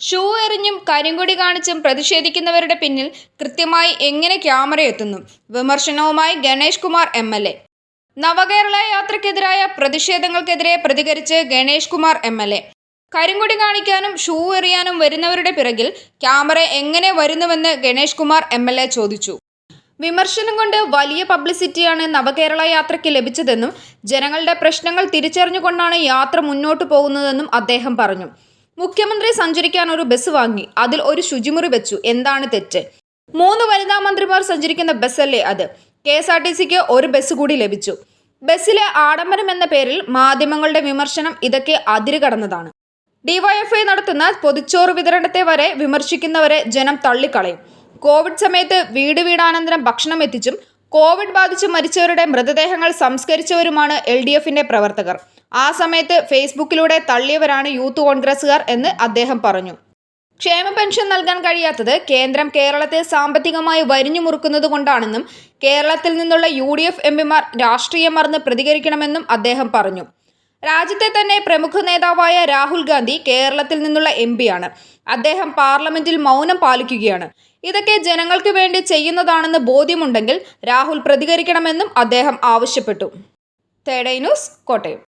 Shoe എറിഞ്ഞും കരിങ്കൊടി കാണിച്ചും പ്രതിഷേധിക്കുന്നവരുടെ പിന്നിൽ കൃത്യമായി എങ്ങനെ ക്യാമറ എത്തുന്നു? വിമർശനവുമായി Ganesh Kumar M L A. നവകേരള യാത്രയ്ക്കെതിരായ പ്രതിഷേധങ്ങൾക്കെതിരെ പ്രതികരിച്ച് Ganesh Kumar M L A. കരിങ്കൊടി കാണിക്കാനും ഷൂ എറിയാനും വരുന്നവരുടെ പിറകിൽ ക്യാമറ എങ്ങനെ വരുന്നുവെന്ന് Ganesh Kumar M L A ചോദിച്ചു. വിമർശനം കൊണ്ട് വലിയ പബ്ലിസിറ്റിയാണ് നവകേരള യാത്രയ്ക്ക് ലഭിച്ചതെന്നും ജനങ്ങളുടെ പ്രശ്നങ്ങൾ തിരിച്ചറിഞ്ഞുകൊണ്ടാണ് യാത്ര മുന്നോട്ടു പോകുന്നതെന്നും അദ്ദേഹം പറഞ്ഞു. മുഖ്യമന്ത്രി സഞ്ചരിക്കാൻ ഒരു ബസ് വാങ്ങി. അതിൽ ഒരു ശുചിമുറി വെച്ചു. എന്താണ് തെറ്റ്? മൂന്ന് വനിതാ മന്ത്രിമാർ സഞ്ചരിക്കുന്ന ബസ്സല്ലേ അത്? കെ എസ് ആർ ടി സിക്ക് ഒരു ബസ് കൂടി ലഭിച്ചു. ബസ്സിലെ ആഡംബരം എന്ന പേരിൽ മാധ്യമങ്ങളുടെ വിമർശനം ഇതൊക്കെ അതിര് കടന്നതാണ്. ഡിവൈഎഫ്ഐ നടത്തുന്ന പൊതിച്ചോറ് വിതരണത്തെ വരെ വിമർശിക്കുന്നവരെ ജനം തള്ളിക്കളയും. കോവിഡ് സമയത്ത് വീട് വീടാനന്തരം ഭക്ഷണം എത്തിച്ചും കോവിഡ് ബാധിച്ച് മരിച്ചവരുടെ മൃതദേഹങ്ങൾ സംസ്കരിച്ചവരുമാണ് എൽ പ്രവർത്തകർ. ആ സമയത്ത് ഫേസ്ബുക്കിലൂടെ തള്ളിയവരാണ് യൂത്ത് കോൺഗ്രസുകാർ എന്ന് അദ്ദേഹം പറഞ്ഞു. ക്ഷേമ പെൻഷൻ നൽകാൻ കഴിയാത്തത് കേന്ദ്രം കേരളത്തെ സാമ്പത്തികമായി വരിഞ്ഞു മുറുക്കുന്നത് കൊണ്ടാണെന്നും കേരളത്തിൽ നിന്നുള്ള യു ഡി എഫ് എംപിമാർ രാഷ്ട്രീയം മറന്ന് പ്രതികരിക്കണമെന്നും അദ്ദേഹം പറഞ്ഞു. രാജ്യത്തെ തന്നെ പ്രമുഖ നേതാവായ രാഹുൽ ഗാന്ധി കേരളത്തിൽ നിന്നുള്ള എം പിയാണ്. അദ്ദേഹം പാർലമെന്റിൽ മൗനം പാലിക്കുകയാണ്. ഇതൊക്കെ ജനങ്ങൾക്ക് വേണ്ടി ചെയ്യുന്നതാണെന്ന് ബോധ്യമുണ്ടെങ്കിൽ രാഹുൽ പ്രതികരിക്കണമെന്നും അദ്ദേഹം ആവശ്യപ്പെട്ടു. തേടൈ ന്യൂസ് കോട്ടയം.